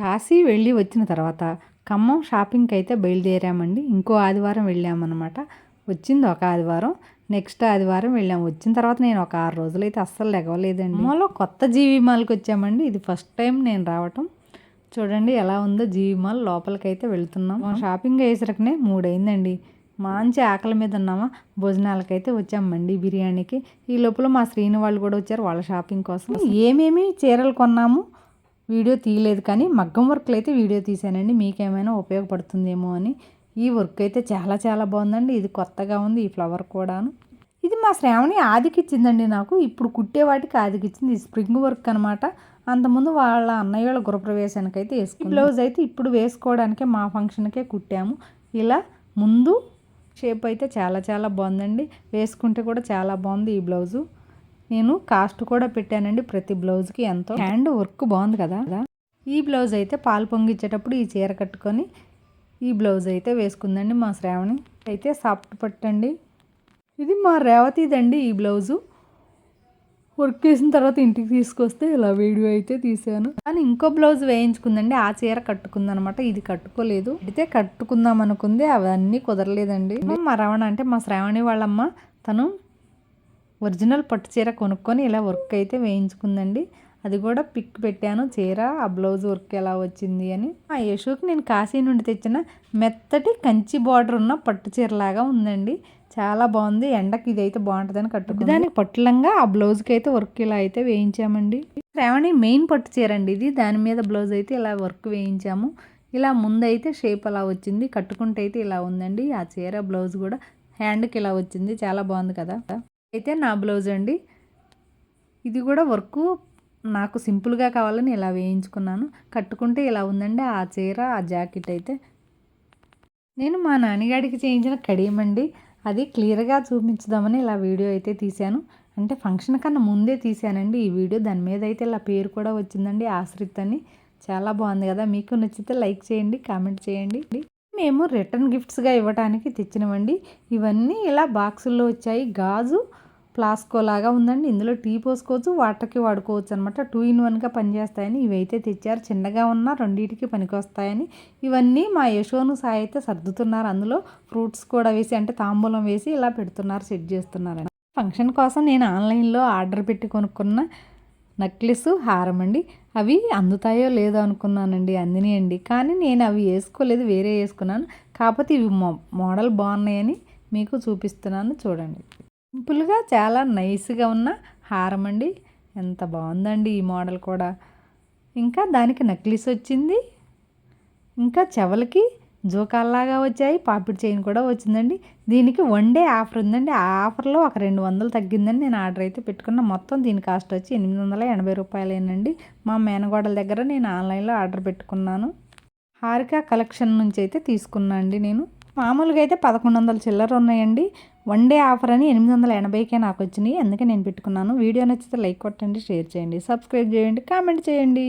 కాశీ వెళ్ళి వచ్చిన తర్వాత ఖమ్మం షాపింగ్కి అయితే బయలుదేరామండి. ఇంకో ఆదివారం వెళ్ళామన్నమాట. వచ్చింది ఒక ఆదివారం. నెక్స్ట్ ఆదివారం వెళ్ళాము వచ్చిన తర్వాత నేను ఒక ఆరు రోజులైతే అస్సలు లెగవలేదండి. మాలో కొత్త జీవి మాల్కి వచ్చామండి. ఇది ఫస్ట్ టైం నేను రావటం. చూడండి ఎలా ఉందో జీవి మాల్ లోపలికైతే వెళ్తున్నాం. షాపింగ్ అయ్యేసరికనే మూడైందండి. మంచి ఆకలి మీద ఉన్నామా? భోజనాలకైతే వచ్చామండి బిర్యానీకి. ఈ లోపల మా శ్రీని వాళ్ళు కూడా వచ్చారు వాళ్ళ షాపింగ్ కోసం. ఏమేమి చీరలు కొన్నాము? వీడియో తీయలేదు కానీ మగ్గం వర్క్లు అయితే వీడియో తీసానండి మీకేమైనా ఉపయోగపడుతుందేమో అని. ఈ వర్క్ అయితే చాలా చాలా బాగుందండి. ఇది కొత్తగా ఉంది ఈ ఫ్లవర్ కూడాను. ఇది మా శ్రావణి ఆదికిచ్చిందండి నాకు. ఇప్పుడు కుట్టే వాటికి ఆదికిచ్చింది. స్ప్రింగ్ వర్క్ అనమాట అంతకుముందు వాళ్ళ అన్నయ్య వాళ్ళ గృహప్రవేశానికి అయితే వేసుకుంది బ్లౌజ్ అయితే ఇప్పుడు వేసుకోవడానికే మా ఫంక్షన్కే కుట్టాము. ఇలా ముందు షేప్ అయితే చాలా చాలా బాగుందండి. వేసుకుంటే కూడా చాలా బాగుంది ఈ బ్లౌజు. నేను కాస్ట్ కూడా పెట్టానండి ప్రతి బ్లౌజ్కి ఎంతో. హ్యాండ్ వర్క్ బాగుంది కదా. ఈ బ్లౌజ్ అయితే పాలు పొంగిచ్చేటప్పుడు ఈ చీర కట్టుకొని ఈ బ్లౌజ్ అయితే వేసుకుందండి మా శ్రావణి. అయితే సాఫ్ట్ పట్టండి ఇది మా రేవతిదండి ఈ బ్లౌజు. వర్క్ చేసిన తర్వాత ఇంటికి తీసుకొస్తే ఇలా వీడియో అయితే తీసాను కానీ ఇంకో బ్లౌజ్ వేయించుకుందండి. ఆ చీర కట్టుకుందనమాట. ఇది కట్టుకోలేదు. అయితే కట్టుకుందాం అనుకుంది. అవన్నీ కుదరలేదండి. మా రవణ అంటే మా శ్రావణి వాళ్ళమ్మ. తను ఒరిజినల్ పట్టు చీర కొనుక్కొని ఇలా వర్క్ అయితే వేయించుకుందండి. అది కూడా పిక్ పెట్టాను. చీర ఆ బ్లౌజ్ వర్క్ ఎలా వచ్చింది అని. ఆ యశోకి నేను కాశీ నుండి తెచ్చిన మెత్తటి కంచి బార్డర్ ఉన్న పట్టు చీరలాగా ఉందండి. చాలా బాగుంది. ఎండకి ఇది అయితే బాగుంటుందని కట్టుకుంది. దానికి పట్టులంగా ఆ బ్లౌజ్కి అయితే వర్క్ ఇలా అయితే వేయించామండి. శ్రావణి మెయిన్ పట్టు చీర అండి ఇది. దాని మీద బ్లౌజ్ అయితే ఇలా వర్క్ వేయించాము. ఇలా ముందైతే షేప్ అలా వచ్చింది. కట్టుకుంటే అయితే ఇలా ఉందండి. ఆ చీర బ్లౌజ్ కూడా హ్యాండ్కి ఇలా వచ్చింది. చాలా బాగుంది కదా. అయితే నా బ్లౌజ్ అండి. ఇది కూడా వర్క్ నాకు సింపుల్గా కావాలని ఇలా వేయించుకున్నాను. కట్టుకుంటే ఇలా ఉందండి. ఆ చీర ఆ జాకెట్ అయితే. నేను మా నాన్నగాడికి చేయించిన కడియమండి అది క్లియర్గా చూపించుదామని ఇలా వీడియో అయితే తీశాను. అంటే ఫంక్షన్ కన్నా ముందే తీశానండి ఈ వీడియో. దాని మీద అయితే ఇలా పేరు కూడా వచ్చిందండి. ఆశ్రిత్ అని. చాలా బాగుంది కదా. మీకు నచ్చితే లైక్ చేయండి కామెంట్ చేయండి. మేము రిటర్న్ గిఫ్ట్స్గా ఇవ్వడానికి తెచ్చినవండి. ఇవన్నీ ఇలా బాక్సుల్లో వచ్చాయి. గాజు ప్లాస్కో లాగా ఉందండి. ఇందులో టీ పోసుకోవచ్చు వాటర్కి వాడుకోవచ్చు అనమాట టూ ఇన్ వన్గా పనిచేస్తాయని ఇవైతే తెచ్చారు. చిన్నగా ఉన్న రెండింటికి పనికొస్తాయని. ఇవన్నీ మా యశోను సాయి అయితే సర్దుతున్నారు. అందులో ఫ్రూట్స్ కూడా వేసి అంటే తాంబూలం వేసి ఇలా పెడుతున్నారు సెట్ చేస్తున్నారు ఫంక్షన్ కోసం నేను ఆన్లైన్లో ఆర్డర్ పెట్టి కొనుక్కున్న నెక్లెస్ హారం అండి అవి అందుతాయో లేదో అనుకున్నానండి అందినాయండి కానీ నేను అవి వేసుకోలేదు వేరే వేసుకున్నాను. కాకపోతే ఇవి మోడల్ బాగున్నాయని మీకు చూపిస్తున్నాను చూడండి. సింపుల్గా చాలా నైస్గా ఉన్న హారం అండి ఎంత బాగుందండి ఈ మోడల్ కూడా. ఇంకా దానికి నక్లెస్ వచ్చింది ఇంకా చెవలకి జోకాల్లాగా వచ్చాయి పాపిడి చైన్ కూడా వచ్చిందండి. దీనికి వన్ డే ఆఫర్ ఉందండి. ఆ ఆఫర్లో ఒక రెండు వందలు తగ్గిందని నేను ఆర్డర్ అయితే పెట్టుకున్న మొత్తం దీని కాస్ట్ వచ్చి ఎనిమిది వందల ఎనభై రూపాయలేనండి. మా మేనగోడల దగ్గర నేను ఆన్లైన్లో ఆర్డర్ పెట్టుకున్నాను. హారిక కలెక్షన్ నుంచి అయితే తీసుకున్నా అండి నేను. మామూలుగా అయితే పదకొండు వందల చిల్లర ఉన్నాయండి. వన్ డే ఆఫర్ అని ఎనిమిది వందల ఎనభైకే నాకు వచ్చినాయి. అందుకే నేను పెట్టుకున్నాను. వీడియో నచ్చితే లైక్ కొట్టండి షేర్ చేయండి సబ్స్క్రైబ్ చేయండి కామెంట్ చేయండి.